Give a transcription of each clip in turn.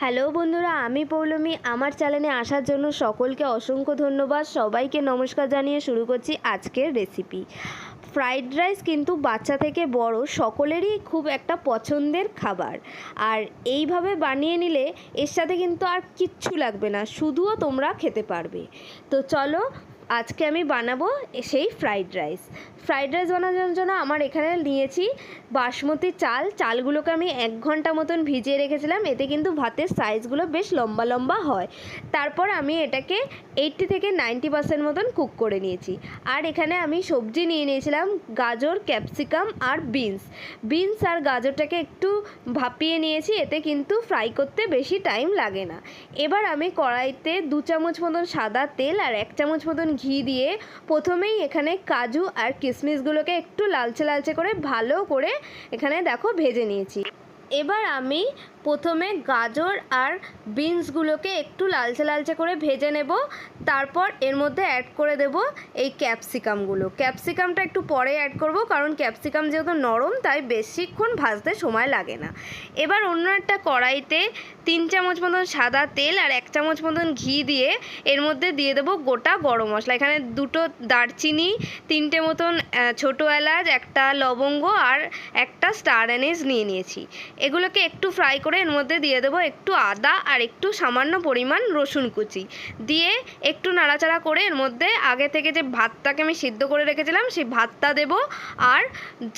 Hello বন্ধুরা, আমি পৌলমি। আমার চ্যানেলে আসার জন্য সকলকে অসংখ্য ধন্যবাদ। সবাইকে নমস্কার জানিয়ে শুরু করছি আজকের রেসিপি ফ্রাইড রাইস কিন্তু বাচ্চা থেকে বড় সকলেরই খুব একটা পছন্দের খাবার। আর এইভাবে বানিয়ে নিলে এর সাথে কিন্তু আর কিচ্ছু লাগবে না, শুধুও তোমরা খেতে পারবে। তো চলো আজকে আমি বানাবো সেই ফ্রাইড রাইস ফ্রাইড রাইস বানানোর জন্য আমার এখানে নিয়েছি বাসমতি চাল। চালগুলোকে আমি এক ঘণ্টা মতন ভিজিয়ে রেখেছিলাম। এতে কিন্তু ভাতের সাইজগুলো বেশ লম্বা লম্বা হয়। তারপর আমি এটাকে এইটটি থেকে নাইনটি পার্সেন্ট মতন কুক করে নিয়েছি। আর এখানে আমি সবজি নিয়ে নিয়েছিলাম গাজর ক্যাপসিকাম আর বিনস বিনস আর গাজরটাকে একটু ভাপিয়ে নিয়েছি। এতে কিন্তু ফ্রাই করতে বেশি টাইম লাগে না। এবার আমি কড়াইতে দু চামচ মতন সাদা তেল আর এক চামচ মতন ঘি দিয়ে প্রথমেই এখানে কাজু আর কিশমিশগুলোকে একটু লালচে লালচে করে ভালো করে এখানে দেখো ভেজে নিয়েছি। এবার আমি প্রথমে গাজর আর বিনসগুলোকে একটু লালচে লালচে করে ভেজে নেব। তারপর এর মধ্যে অ্যাড করে দেব এই ক্যাপসিকামগুলো ক্যাপসিকামটা একটু পরে অ্যাড করব কারণ ক্যাপসিকাম যেহেতু নরম, তাই বেশিক্ষণ ভাজতে সময় লাগে না। এবার অন্য একটা কড়াইতে তিন চামচ মতন সাদা তেল আর এক চামচ মতন ঘি দিয়ে এর মধ্যে দিয়ে দেবো গোটা গরম মশলা। এখানে দুটো দারচিনি, তিনটে মতন ছোটো এলাচ, একটা লবঙ্গ আর একটা স্টার অ্যানিস নিয়ে নিয়েছি। এগুলোকে একটু ফ্রাই করে এর মধ্যে দিয়ে দেবো একটু আদা আর একটু সামান্য পরিমাণ রসুন কুচি। দিয়ে একটু নাড়াচাড়া করে এর মধ্যে আগে থেকে যে ভাতটাকে আমি সিদ্ধ করে রেখেছিলাম, সেই ভাতটা দেব। আর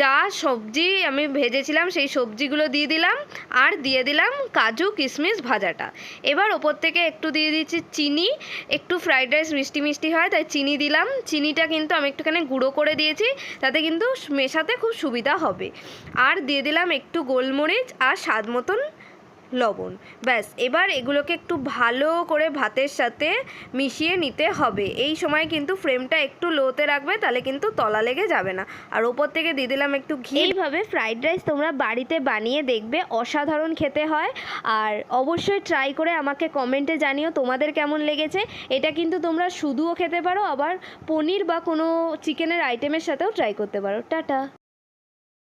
যা সবজি আমি ভেজেছিলাম, সেই সবজিগুলো দিয়ে দিলাম আর দিয়ে দিলাম কাজু কিশমিশ ভাজাটা। এবার ওপর থেকে একটু দিয়ে দিচ্ছি চিনি। একটু ফ্রাইড রাইস মিষ্টি মিষ্টি হয়, তাই চিনি দিলাম। চিনিটা কিন্তু আমি একটুখানি গুঁড়ো করে দিয়েছি, তাতে কিন্তু মেশাতে খুব সুবিধা হবে। আর দিয়ে দিলাম একটু গোলমরিচ আর স্বাদ মতন লবণ। ব্যাস, এবার এগুলোকে একটু ভালো করে ভাতের সাথে মিশিয়ে নিতে হবে। এই সময় কিন্তু ফ্রেমটা একটু লোতে রাখবে, তাহলে কিন্তু তলা লেগে যাবে না। আর ওপর থেকে দিয়ে দিলাম একটু ঘি। এইভাবে ফ্রাইড রাইস তোমরা বাড়িতে বানিয়ে দেখবে, অসাধারণ খেতে হয়। আর অবশ্যই ট্রাই করে আমাকে কমেন্টে জানিও তোমাদের কেমন লেগেছে। এটা কিন্তু তোমরা শুধুও খেতে পারো, আবার পনির বা কোনো চিকেনের আইটেমের সাথেও ট্রাই করতে পারো। টাটা।